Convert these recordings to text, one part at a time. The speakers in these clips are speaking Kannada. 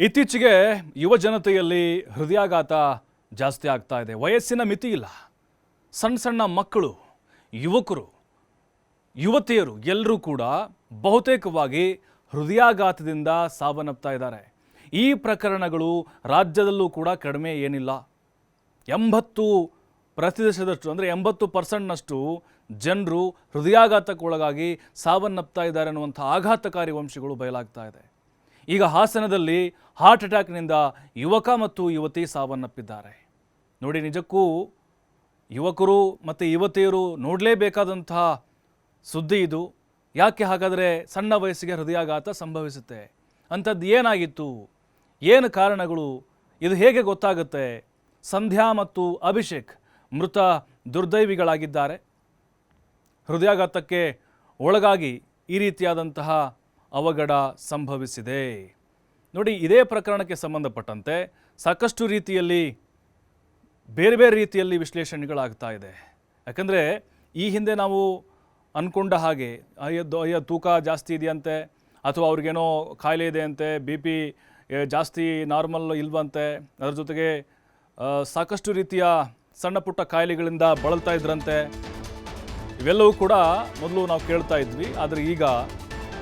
ಇತ್ತೀಚೆಗೆ ಯುವ ಜನತೆಯಲ್ಲಿ ಹೃದಯಾಘಾತ ಜಾಸ್ತಿ ಆಗ್ತಾ ಇದೆ. ವಯಸ್ಸಿನ ಮಿತಿ ಇಲ್ಲ. ಸಣ್ಣ ಸಣ್ಣ ಮಕ್ಕಳು, ಯುವಕರು, ಯುವತಿಯರು ಎಲ್ಲರೂ ಕೂಡ ಬಹುತೇಕವಾಗಿ ಹೃದಯಾಘಾತದಿಂದ ಸಾವನ್ನಪ್ತಾ ಇದ್ದಾರೆ. ಈ ಪ್ರಕರಣಗಳು ರಾಜ್ಯದಲ್ಲೂ ಕೂಡ ಕಡಿಮೆ ಏನಿಲ್ಲ. ಎಂಬತ್ತು ಪ್ರತಿಶತದಷ್ಟು ಅಂದರೆ ಎಂಬತ್ತು ಪರ್ಸೆಂಟ್ನಷ್ಟು ಜನರು ಹೃದಯಾಘಾತಕ್ಕೊಳಗಾಗಿ ಸಾವನ್ನಪ್ತಾ ಇದ್ದಾರೆ ಅನ್ನುವಂಥ ಆಘಾತಕಾರಿ ವಂಶಗಳು ಬಯಲಾಗ್ತಾ ಇದೆ. ಈಗ ಹಾಸನದಲ್ಲಿ ಹಾರ್ಟ್ ಅಟ್ಯಾಕ್ನಿಂದ ಯುವಕ ಮತ್ತು ಯುವತಿ ಸಾವನ್ನಪ್ಪಿದ್ದಾರೆ. ನೋಡಿ ನಿಜಕ್ಕೂ ಯುವಕರು ಮತ್ತು ಯುವತಿಯರು ನೋಡಲೇಬೇಕಾದಂತಹ ಸುದ್ದಿ ಇದು. ಯಾಕೆ ಹಾಗಾದರೆ ಸಣ್ಣ ವಯಸ್ಸಿಗೆ ಹೃದಯಾಘಾತ ಸಂಭವಿಸುತ್ತೆ. ಅಂಥದ್ದು ಏನಾಗಿತ್ತು? ಏನು ಕಾರಣಗಳು? ಇದು ಹೇಗೆ ಗೊತ್ತಾಗುತ್ತೆ? ಸಂಧ್ಯಾ ಮತ್ತು ಅಭಿಷೇಕ್ ಮೃತ ದುರ್ದೈವಿಗಳಾಗಿದ್ದಾರೆ. ಹೃದಯಾಘಾತಕ್ಕೆ ಒಳಗಾಗಿ ಈ ರೀತಿಯಾದಂತಹ ಅವಘಡ ಸಂಭವಿಸಿದೆ. ನೋಡಿ, ಇದೇ ಪ್ರಕರಣಕ್ಕೆ ಸಂಬಂಧಪಟ್ಟಂತೆ ಸಾಕಷ್ಟು ರೀತಿಯಲ್ಲಿ, ಬೇರೆ ಬೇರೆ ರೀತಿಯಲ್ಲಿ ವಿಶ್ಲೇಷಣೆಗಳಾಗ್ತಾ ಇದೆ. ಯಾಕಂದರೆ, ಈ ಹಿಂದೆ ನಾವು ಅಂದ್ಕೊಂಡ ಹಾಗೆ ಅಯ್ಯ ದೊ- ಅಯ್ಯ, ತೂಕ ಜಾಸ್ತಿ ಇದೆಯಂತೆ, ಅಥವಾ ಅವ್ರಿಗೇನೋ ಕಾಯಿಲೆ ಇದೆ ಅಂತೆ, ಬಿ ಪಿ ಜಾಸ್ತಿ ನಾರ್ಮಲ್ ಇಲ್ವಂತೆ, ಅದರ ಜೊತೆಗೆ ಸಾಕಷ್ಟು ರೀತಿಯ ಸಣ್ಣ ಪುಟ್ಟ ಕಾಯಿಲೆಗಳಿಂದ ಬಳಲ್ತಾ ಇದ್ರಂತೆ, ಇವೆಲ್ಲವೂ ಕೂಡ ಮೊದಲು ನಾವು ಕೇಳ್ತಾ ಇದ್ವಿ. ಆದರೆ ಈಗ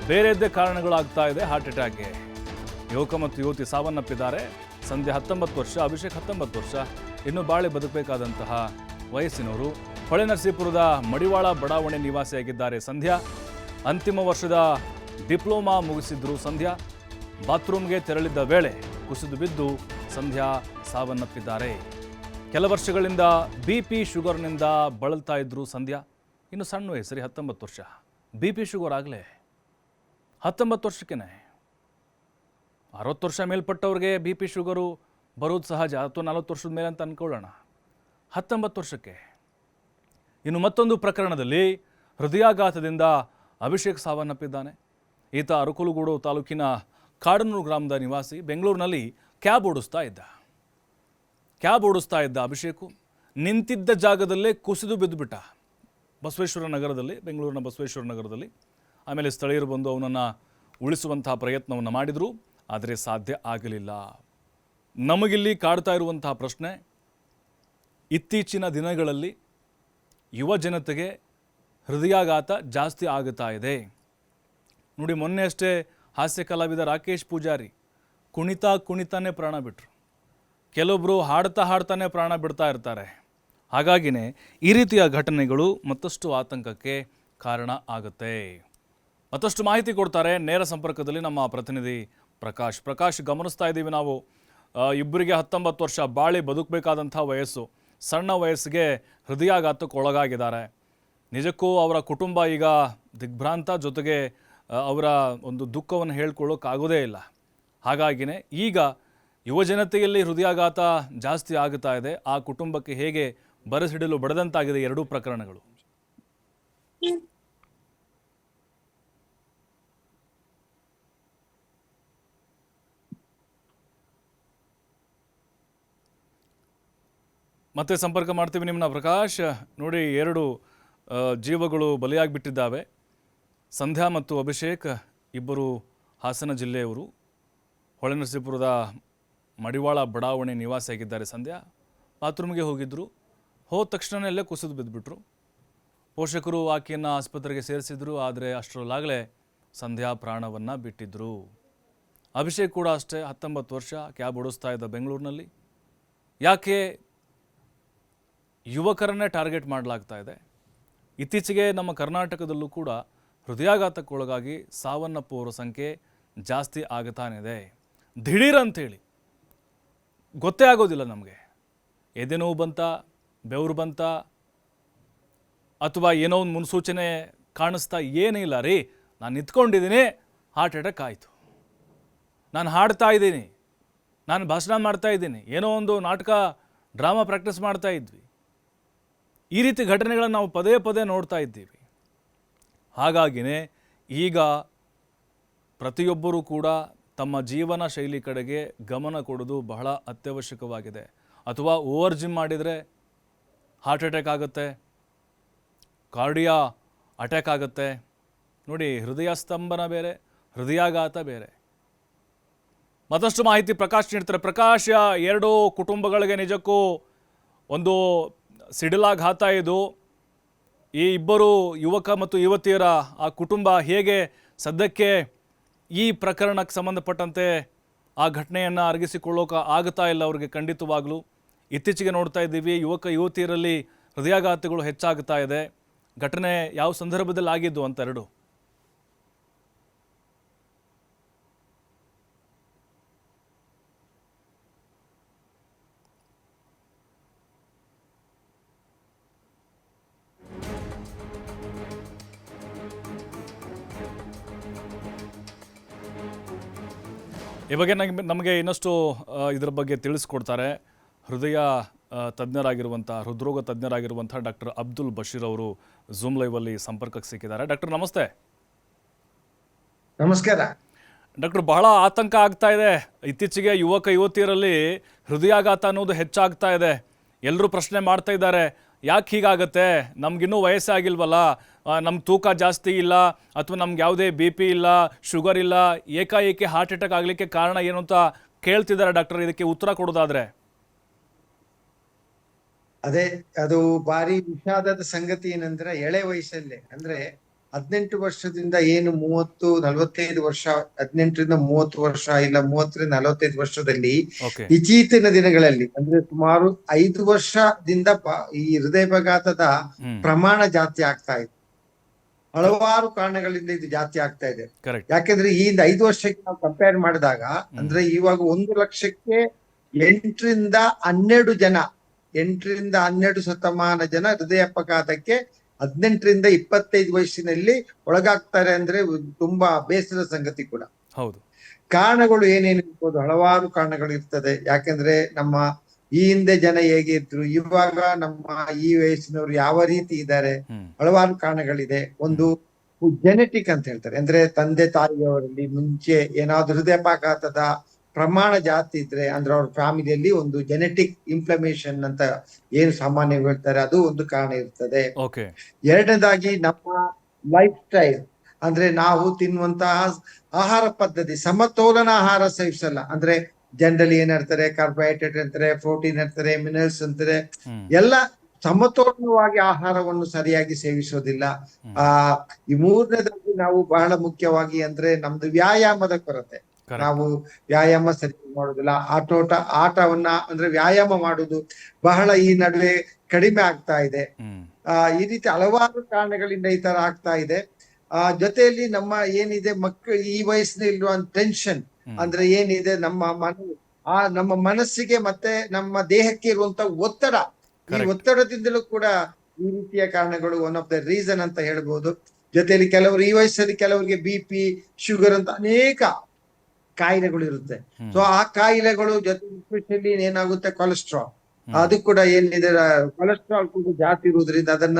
ಬೇರೆದ್ದೇ ಕಾರಣಗಳಾಗ್ತಾ ಇದೆ ಹಾರ್ಟ್ ಅಟ್ಯಾಕ್ಗೆ ಯುವಕ ಮತ್ತು ಯುವತಿ ಸಾವನ್ನಪ್ಪಿದ್ದಾರೆ. ಸಂಧ್ಯಾ ಹತ್ತೊಂಬತ್ತು ವರ್ಷ, ಅಭಿಷೇಕ್ ಹತ್ತೊಂಬತ್ತು ವರ್ಷ. ಇನ್ನು ಬಾಳೆ ಬದುಕಬೇಕಾದಂತಹ ವಯಸ್ಸಿನವರು. ಹೊಳೆನರಸೀಪುರದ ಮಡಿವಾಳ ಬಡಾವಣೆ ನಿವಾಸಿಯಾಗಿದ್ದಾರೆ ಸಂಧ್ಯಾ. ಅಂತಿಮ ವರ್ಷದ ಡಿಪ್ಲೊಮಾ ಮುಗಿಸಿದ್ರು ಸಂಧ್ಯಾ. ಬಾತ್ರೂಮ್ಗೆ ತೆರಳಿದ್ದ ವೇಳೆ ಕುಸಿದು ಬಿದ್ದು ಸಂಧ್ಯಾ ಸಾವನ್ನಪ್ಪಿದ್ದಾರೆ. ಕೆಲ ವರ್ಷಗಳಿಂದ ಬಿ ಪಿ ಶುಗರ್ನಿಂದ ಬಳಲ್ತಾ ಇದ್ರು ಸಂಧ್ಯಾ. ಇನ್ನು ಸಣ್ಣ ವಯಸ್ಸರಿ ಹತ್ತೊಂಬತ್ತು ವರ್ಷ. ಬಿ ಪಿ ಶುಗರ್ ಆಗಲೇ ಹತ್ತೊಂಬತ್ತು ವರ್ಷಕ್ಕೇನೆ. ಅರವತ್ತು ವರ್ಷ ಮೇಲ್ಪಟ್ಟವ್ರಿಗೆ ಬಿ ಪಿ ಶುಗರು ಬರೋದು ಸಹಜ ಅಥವಾ ನಲವತ್ತು ವರ್ಷದ ಮೇಲೆ ಅಂತ ಅಂದ್ಕೊಳ್ಳೋಣ ಹತ್ತೊಂಬತ್ತು ವರ್ಷಕ್ಕೆ. ಇನ್ನು ಮತ್ತೊಂದು ಪ್ರಕರಣದಲ್ಲಿ ಹೃದಯಾಘಾತದಿಂದ ಅಭಿಷೇಕ್ ಸಾವನ್ನಪ್ಪಿದ್ದಾನೆ. ಈತ ಅರಕಲಗೂಡು ತಾಲೂಕಿನ ಕಾಡನೂರು ಗ್ರಾಮದ ನಿವಾಸಿ, ಬೆಂಗಳೂರಿನಲ್ಲಿ ಕ್ಯಾಬ್ ಓಡಿಸ್ತಾ ಇದ್ದ. ಕ್ಯಾಬ್ ಓಡಿಸ್ತಾ ಇದ್ದ ಅಭಿಷೇಕು, ನಿಂತಿದ್ದ ಜಾಗದಲ್ಲೇ ಕುಸಿದು ಬಿದ್ದುಬಿಟ್ಟ. ಬಸವೇಶ್ವರ ನಗರದಲ್ಲಿ, ಬೆಂಗಳೂರಿನ ಬಸವೇಶ್ವರ ನಗರದಲ್ಲಿ. ಆಮೇಲೆ ಸ್ಥಳೀಯರು ಬಂದು ಅವನನ್ನು ಉಳಿಸುವಂತಹ ಪ್ರಯತ್ನವನ್ನು ಮಾಡಿದರು, ಆದರೆ ಸಾಧ್ಯ ಆಗಲಿಲ್ಲ. ನಮಗಿಲ್ಲಿ ಕಾಡ್ತಾ ಇರುವಂತಹ ಪ್ರಶ್ನೆ, ಇತ್ತೀಚಿನ ದಿನಗಳಲ್ಲಿ ಯುವ ಜನತೆಗೆ ಹೃದಯಾಘಾತ ಜಾಸ್ತಿ ಆಗುತ್ತಾ ಇದೆ. ನೋಡಿ, ಮೊನ್ನೆ ಅಷ್ಟೇ ಹಾಸ್ಯ ಕಲಾವಿದ ರಾಕೇಶ್ ಪೂಜಾರಿ ಕುಣಿತಾ ಕುಣಿತಾನೆ ಪ್ರಾಣ ಬಿಟ್ಟರು ಕೆಲವೊಬ್ಬರು ಹಾಡ್ತಾ ಹಾಡ್ತಾನೆ ಪ್ರಾಣ ಬಿಡ್ತಾ ಇರ್ತಾರೆ. ಹಾಗಾಗಿನೇ ಈ ರೀತಿಯ ಘಟನೆಗಳು ಮತ್ತಷ್ಟು ಆತಂಕಕ್ಕೆ ಕಾರಣ ಆಗುತ್ತೆ. ಮತ್ತಷ್ಟು ಮಾಹಿತಿ ಕೊಡ್ತಾರೆ ನೇರ ಸಂಪರ್ಕದಲ್ಲಿ ನಮ್ಮ ಪ್ರತಿನಿಧಿ ಪ್ರಕಾಶ್. ಪ್ರಕಾಶ್, ಗಮನಿಸ್ತಾ ಇದ್ದೀವಿ ನಾವು. ಇಬ್ಬರಿಗೆ ಹತ್ತೊಂಬತ್ತು ವರ್ಷ ಬಾಳಿ ಬದುಕಬೇಕಾದಂಥ ವಯಸ್ಸು. ಸಣ್ಣ ವಯಸ್ಸಿಗೆ ಹೃದಯಾಘಾತಕ್ಕೆ ಒಳಗಾಗಿದ್ದಾರೆ ನಿಜಕ್ಕೂ ಅವರ ಕುಟುಂಬ ಈಗ ದಿಗ್ಭ್ರಾಂತ, ಜೊತೆಗೆ ಅವರ ಒಂದು ದುಃಖವನ್ನು ಹೇಳ್ಕೊಳ್ಳೋಕ್ಕಾಗೋದೇ ಇಲ್ಲ. ಹಾಗಾಗಿನೇ ಈಗ ಯುವಜನತೆಯಲ್ಲಿ ಹೃದಯಾಘಾತ ಜಾಸ್ತಿ ಆಗುತ್ತಾ ಇದೆ. ಆ ಕುಟುಂಬಕ್ಕೆ ಹೇಗೆ ಬರಸಿಡಲು ಬಡದಂತಾಗಿದೆ ಎರಡೂ ಪ್ರಕರಣಗಳು. ಮತ್ತೆ ಸಂಪರ್ಕ ಮಾಡ್ತೀವಿ ನಿಮ್ಮನ್ನ ಪ್ರಕಾಶ್. ನೋಡಿ, ಎರಡು ಜೀವಗಳು ಬಲಿಯಾಗಿಬಿಟ್ಟಿದ್ದಾವೆ. ಸಂಧ್ಯಾ ಮತ್ತು ಅಭಿಷೇಕ್ ಇಬ್ಬರು ಹಾಸನ ಜಿಲ್ಲೆಯವರು. ಹೊಳೆನರಸೀಪುರದ ಮಡಿವಾಳ ಬಡಾವಣೆ ನಿವಾಸಿಯಾಗಿದ್ದಾರೆ ಸಂಧ್ಯಾ. ಬಾತ್ರೂಮ್ಗೆ ಹೋಗಿದ್ದರು ಹೋದ ತಕ್ಷಣವೇ ಕುಸಿದು ಬಿದ್ದುಬಿಟ್ರು ಪೋಷಕರು ಆಕೆಯನ್ನು ಆಸ್ಪತ್ರೆಗೆ ಸೇರಿಸಿದ್ರು, ಆದರೆ ಅಷ್ಟರಲ್ಲಾಗಲೇ ಸಂಧ್ಯಾ ಪ್ರಾಣವನ್ನು ಬಿಟ್ಟಿದ್ದರು ಅಭಿಷೇಕ್ ಕೂಡ ಅಷ್ಟೇ ಹತ್ತೊಂಬತ್ತು ವರ್ಷ, ಕ್ಯಾಬ್ ಓಡಿಸ್ತಾ ಇದ್ದ ಬೆಂಗಳೂರಿನಲ್ಲಿ. ಯಾಕೆ ಯುವಕರನ್ನೇ ಟಾರ್ಗೆಟ್ ಮಾಡಲಾಗ್ತಾ ಇದೆ. ಇತ್ತೀಚೆಗೆ ನಮ್ಮ ಕರ್ನಾಟಕದಲ್ಲೂ ಕೂಡ ಹೃದಯಾಘಾತಕ್ಕೊಳಗಾಗಿ ಸಾವನ್ನಪ್ಪುವವರ ಸಂಖ್ಯೆ ಜಾಸ್ತಿ ಆಗತಾನಿದೆ. ದಿಢೀರ್ ಅಂತೇಳಿ ಗೊತ್ತೇ ಆಗೋದಿಲ್ಲ ನಮಗೆ. ಎದೆ ನೋವು ಬಂತ, ಬೆವರು ಬಂತ, ಅಥವಾ ಏನೋ ಒಂದು ಮುನ್ಸೂಚನೆ ಕಾಣಿಸ್ತಾ ಏನಿಲ್ಲ ರೀ, ನಾನು ನಿಂತ್ಕೊಂಡಿದ್ದೀನಿ ಹಾರ್ಟ್ ಅಟ್ಯಾಕ್ ಆಯಿತು. ನಾನು ಹಾಡ್ತಾ ಇದ್ದೀನಿ, ನಾನು ಭಾಷಣ ಮಾಡ್ತಾ ಇದ್ದೀನಿ, ಏನೋ ಒಂದು ನಾಟಕ ಡ್ರಾಮಾ ಪ್ರಾಕ್ಟೀಸ್ ಮಾಡ್ತಾ ಇದ್ವಿ. ಈ ರೀತಿ ಘಟನೆಗಳನ್ನು ನಾವು ಪದೇ ಪದೇ ನೋಡ್ತಾ ಇದ್ದೀವಿ. ಹಾಗಾಗಿನೇ ಈಗ ಪ್ರತಿಯೊಬ್ಬರೂ ಕೂಡ ತಮ್ಮ ಜೀವನ ಶೈಲಿ ಕಡೆಗೆ ಗಮನ ಕೊಡೋದು ಬಹಳ ಅತ್ಯವಶ್ಯಕವಾಗಿದೆ. ಅಥವಾ ಓವರ್ ಜಿಮ್ ಮಾಡಿದರೆ ಹಾರ್ಟ್ ಅಟ್ಯಾಕ್ ಆಗುತ್ತೆ, ಕಾರ್ಡಿಯಾ ಅಟ್ಯಾಕ್ ಆಗುತ್ತೆ. ನೋಡಿ, ಹೃದಯ ಸ್ತಂಭನ ಬೇರೆ, ಹೃದಯಾಘಾತ ಬೇರೆ. ಮತ್ತಷ್ಟು ಮಾಹಿತಿ ಪ್ರಕಾಶ್ ನೀಡ್ತಾರೆ. ಪ್ರಕಾಶ, ಎರಡು ಕುಟುಂಬಗಳಿಗೆ ನಿಜಕ್ಕೂ ಒಂದು ಸಿಡಿಲಾಘಾತ ಇದು ಈ ಇಬ್ಬರು ಯುವಕ ಮತ್ತು ಯುವತಿಯರ ಆ ಕುಟುಂಬ ಹೇಗೆ ಸದ್ಯಕ್ಕೆ ಈ ಪ್ರಕರಣಕ್ಕೆ ಸಂಬಂಧಪಟ್ಟಂತೆ ಆ ಘಟನೆಯನ್ನು ಅರಗಿಸಿಕೊಳ್ಳೋಕೆ ಆಗ್ತಾ ಇಲ್ಲ ಅವ್ರಿಗೆ ಖಂಡಿತವಾಗಲೂ. ಇತ್ತೀಚೆಗೆ ನೋಡ್ತಾ ಇದ್ದೀವಿ, ಯುವಕ ಯುವತಿಯರಲ್ಲಿ ಹೃದಯಾಘಾತಗಳು ಹೆಚ್ಚಾಗ್ತಾ ಇದೆ. ಘಟನೆ ಯಾವ ಸಂದರ್ಭದಲ್ಲಿ ಆಗಿದ್ದು ಅಂತ ಎರಡು ಈ ಬಗ್ಗೆ ನಮಗೆ ನಮಗೆ ಇನ್ನಷ್ಟು ಇದರ ಬಗ್ಗೆ ತಿಳಿಸ್ಕೊಡ್ತಾರೆ. ಹೃದಯ ತಜ್ಞರಾಗಿರುವಂಥ ಹೃದ್ರೋಗ ತಜ್ಞರಾಗಿರುವಂಥ ಡಾಕ್ಟರ್ ಅಬ್ದುಲ್ ಬಶೀರ್ ಅವರು ಝೂಮ್ ಲೈವಲ್ಲಿ ಸಂಪರ್ಕಕ್ಕೆ ಸಿಕ್ಕಿದ್ದಾರೆ. ಡಾಕ್ಟರ್ ನಮಸ್ತೆ. ನಮಸ್ಕಾರ. ಡಾಕ್ಟರ್ ಬಹಳ ಆತಂಕ ಆಗ್ತಾ ಇದೆ. ಇತ್ತೀಚೆಗೆ ಯುವಕ ಯುವತಿಯರಲ್ಲಿ ಹೃದಯಾಘಾತ ಅನ್ನೋದು ಹೆಚ್ಚಾಗ್ತಾ ಇದೆ. ಎಲ್ಲರೂ ಪ್ರಶ್ನೆ ಮಾಡ್ತಾ ಇದ್ದಾರೆ. ಯಾಕೆ ಹೀಗಾಗತ್ತೆ? ನಮಗಿನ್ನೂ ವಯಸ್ಸಾಗಿಲ್ವಲ್ಲ? ನಮ್ಮ ತೂಕ ಜಾಸ್ತಿ ಇಲ್ಲ, ಅಥವಾ ನಮ್ಗೆ ಯಾವುದೇ ಬಿ ಪಿ ಇಲ್ಲ, ಶುಗರ್ ಇಲ್ಲ, ಏಕಾಏಕಿ ಹಾರ್ಟ್ ಅಟ್ಯಾಕ್ ಆಗಲಿಕ್ಕೆ ಕಾರಣ ಏನು ಅಂತ ಕೇಳ್ತಿದ್ದಾರೆ ಡಾಕ್ಟರ್, ಇದಕ್ಕೆ ಉತ್ತರ ಕೊಡೋದಾದ್ರೆ? ಅದೇ, ಅದು ಭಾರಿ ವಿಷಾದದ ಸಂಗತಿ ಏನಂದ್ರೆ ಎಳೆ ವಯಸ್ಸಲ್ಲೇ. ಅಂದ್ರೆ ಹದಿನೆಂಟು ವರ್ಷದಿಂದ ಏನು ಮೂವತ್ತು ನಲವತ್ತೈದು ವರ್ಷ ಹದಿನೆಂಟರಿಂದ ಮೂವತ್ತು ವರ್ಷ ಇಲ್ಲ ಮೂವತ್ತರಿಂದ ನಲವತ್ತೈದು ವರ್ಷದಲ್ಲಿ ಇತ್ತೀಚಿನ ದಿನಗಳಲ್ಲಿ ಅಂದ್ರೆ ಸುಮಾರು ಐದು ವರ್ಷದಿಂದ ಈ ಹೃದಯಾಘಾತದ ಪ್ರಮಾಣ ಜಾಸ್ತಿ ಆಗ್ತಾ ಇದೆ. ಹಲವಾರು ಕಾರಣಗಳಿಂದ ಇದು ಜಾಸ್ತಿ ಆಗ್ತಾ ಇದೆ. ಯಾಕೆಂದ್ರೆ ಈ ಹಿಂದೆ ಐದು ವರ್ಷಕ್ಕೆ ನಾವು ಕಂಪೇರ್ ಮಾಡಿದಾಗ ಅಂದ್ರೆ ಇವಾಗ ಒಂದು ಲಕ್ಷಕ್ಕೆ ಎಂಟರಿಂದ ಹನ್ನೆರಡು ಜನ ಎಂಟರಿಂದ ಹನ್ನೆರಡು ಶತಮಾನ ಜನ ಹೃದಯಾಪಘಾತಕ್ಕೆ ಹದಿನೆಂಟರಿಂದ ಇಪ್ಪತ್ತೈದು ವಯಸ್ಸಿನಲ್ಲಿ ಒಳಗಾಗ್ತಾರೆ ಅಂದ್ರೆ ತುಂಬಾ ಬೇಸರದ ಸಂಗತಿ ಕೂಡ. ಹೌದು. ಕಾರಣಗಳು ಏನೇನು ಇರ್ಬೋದು? ಹಲವಾರು ಕಾರಣಗಳು ಇರ್ತದೆ. ಯಾಕೆಂದ್ರೆ ನಮ್ಮ ಈ ಹಿಂದೆ ಜನ ಹೇಗೆ ಇದ್ರು? ಇವಾಗ ನಮ್ಮ ಈ ವಯಸ್ಸಿನವರು ಯಾವ ರೀತಿ ಇದ್ದಾರೆ? ಹಲವಾರು ಕಾರಣಗಳಿದೆ. ಒಂದು ಜೆನೆಟಿಕ್ ಅಂತ ಹೇಳ್ತಾರೆ. ಅಂದ್ರೆ ತಂದೆ ತಾಯಿಯವರಲ್ಲಿ ಮುಂಚೆ ಏನಾದ್ರು ಹೃದಯಾಘಾತದ ಪ್ರಮಾಣ ಜಾಸ್ತಿ ಇದ್ರೆ ಅಂದ್ರೆ ಅವ್ರ ಫ್ಯಾಮಿಲಿಯಲ್ಲಿ ಒಂದು ಜೆನೆಟಿಕ್ ಇನ್ಫ್ಲಮೇಷನ್ ಅಂತ ಏನು ಸಾಮಾನ್ಯ ಹೇಳ್ತಾರೆ ಅದು ಒಂದು ಕಾರಣ ಇರ್ತದೆ. ಎರಡನೇದಾಗಿ ನಮ್ಮ ಲೈಫ್ ಸ್ಟೈಲ್ ಅಂದ್ರೆ ನಾವು ತಿನ್ನುವಂತಹ ಆಹಾರ ಪದ್ಧತಿ ಸಮತೋಲನ ಆಹಾರ ಸೇವಿಸಲ್ಲ. ಅಂದ್ರೆ ಜನರಲಿ ಏನಿರ್ತಾರೆ ಕಾರ್ಬೋಹೈಡ್ರೇಟ್ ಅಂತಾರೆ ಪ್ರೋಟೀನ್ ಅಂತಾರೆ ಮಿನರಲ್ಸ್ ಅಂತಾರೆ. ಎಲ್ಲ ಸಮತೋಲನವಾಗಿ ಆಹಾರವನ್ನು ಸರಿಯಾಗಿ ಸೇವಿಸೋದಿಲ್ಲ. ಆ ಈ ಮೂರನೇದಾಗಿ ನಾವು ಬಹಳ ಮುಖ್ಯವಾಗಿ ಅಂದ್ರೆ ನಮ್ದು ವ್ಯಾಯಾಮದ ಕೊರತೆ. ನಾವು ವ್ಯಾಯಾಮ ಸರಿ ಮಾಡುದಿಲ್ಲ ಆಟೋಟ ಆಟವನ್ನ ಅಂದ್ರೆ ವ್ಯಾಯಾಮ ಮಾಡುದು ಬಹಳ ಈ ನಡುವೆ ಕಡಿಮೆ ಆಗ್ತಾ ಇದೆ. ಆ ಈ ರೀತಿ ಹಲವಾರು ಕಾರಣಗಳಿಂದ ಈ ತರ ಆಗ್ತಾ ಇದೆ. ಆ ಜೊತೆಯಲ್ಲಿ ನಮ್ಮ ಏನಿದೆ ಮಕ್ಕಳು ಈ ವಯಸ್ಸಿನಲ್ಲಿರುವ ಟೆನ್ಷನ್ ಅಂದ್ರೆ ಏನಿದೆ ನಮ್ಮ ಮನ ಆ ನಮ್ಮ ಮನಸ್ಸಿಗೆ ಮತ್ತೆ ನಮ್ಮ ದೇಹಕ್ಕೆ ಇರುವಂತ ಒತ್ತಡ. ಈ ಒತ್ತಡದಿಂದಲೂ ಕೂಡ ಈ ರೀತಿಯ ಕಾರಣಗಳು ಒನ್ ಆಫ್ ದ ರೀಸನ್ ಅಂತ ಹೇಳ್ಬೋದು. ಜೊತೆಯಲ್ಲಿ ಕೆಲವರು ಈ ವಯಸ್ಸಲ್ಲಿ ಕೆಲವರಿಗೆ ಬಿ ಪಿ ಶುಗರ್ ಅಂತ ಅನೇಕ ಕಾಯಿಲೆಗಳು ಇರುತ್ತೆ. ಸೊ ಆ ಕಾಯಿಲೆಗಳು ಜೊತೆ ಎಸ್ಪೆಷಲಿ ಏನಾಗುತ್ತೆ? ಕೊಲೆಸ್ಟ್ರಾಲ್ ಅದು ಕೂಡ ಏನಿದೆ? ಕೊಲೆಸ್ಟ್ರಾಲ್ ಕೂಡ ಜಾಸ್ತಿ ಇರುವುದರಿಂದ ಅದನ್ನ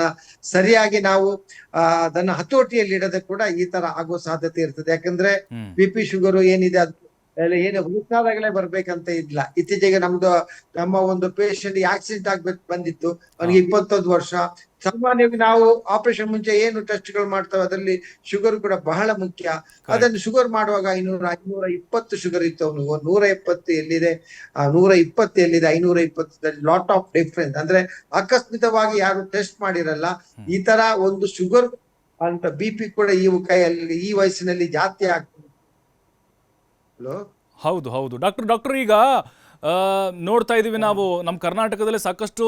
ಸರಿಯಾಗಿ ನಾವು ಆ ಅದನ್ನ ಹತೋಟಿಯಲ್ಲಿ ಇಡದೆ ಕೂಡ ಈ ತರ ಆಗೋ ಸಾಧ್ಯತೆ ಇರ್ತದೆ. ಯಾಕಂದ್ರೆ ಬಿಪಿ ಬಿ ಪಿ ಶುಗರ್ ಏನಿದೆ ಅದು ಏನು ಹುಡುಕಾದಾಗಲೇ ಬರ್ಬೇಕಂತ ಇಲ್ಲ. ಇತ್ತೀಚೆಗೆ ನಮ್ದು ನಮ್ಮ ಒಂದು ಪೇಷಂಟ್ ಆಕ್ಸಿಡೆಂಟ್ ಆಗ್ಬೇಕು ಬಂದಿತ್ತು. ಅವ್ನಿಗೆ ಇಪ್ಪತ್ತೊಂದು ವರ್ಷ. ಸಾಮಾನ್ಯವಾಗಿ ನಾವು ಆಪರೇಷನ್ ಮುಂಚೆ ಏನು ಟೆಸ್ಟ್ಗಳು ಮಾಡ್ತೇವೆ ಅದರಲ್ಲಿ ಶುಗರ್ ಕೂಡ ಬಹಳ ಮುಖ್ಯ. ಅದನ್ನು ಶುಗರ್ ಮಾಡುವಾಗ ಐನೂರ ಐನೂರ ಇಪ್ಪತ್ತು ಶುಗರ್ ಇತ್ತು ಅವನು ನೂರ ಇಪ್ಪತ್ತು ಎಲ್ಲಿದೆ? ನೂರ ಇಪ್ಪತ್ತು ಎಲ್ಲಿದೆ? ಐನೂರ ಇಪ್ಪತ್ತು ಲಾಟ್ ಆಫ್ ಡಿಫ್ರೆನ್ಸ್ ಅಂದ್ರೆ ಆಕಸ್ಮಿತವಾಗಿ ಯಾರು ಟೆಸ್ಟ್ ಮಾಡಿರಲ್ಲ ಈ ತರ ಒಂದು ಶುಗರ್ ಅಂತ ಬಿ ಪಿ ಕೂಡ ಈ ಕೈಯಲ್ಲಿ ಈ ವಯಸ್ಸಿನಲ್ಲಿ ಜಾತಿ ಆಗ್ತದೆ. ಹಲೋ ಹೌದು ಹೌದು. ಡಾಕ್ಟರ್ ಡಾಕ್ಟರ್ ಈಗ ನೋಡ್ತಾ ಇದೀವಿ ನಾವು. ನಮ್ಮ ಕರ್ನಾಟಕದಲ್ಲಿ ಸಾಕಷ್ಟು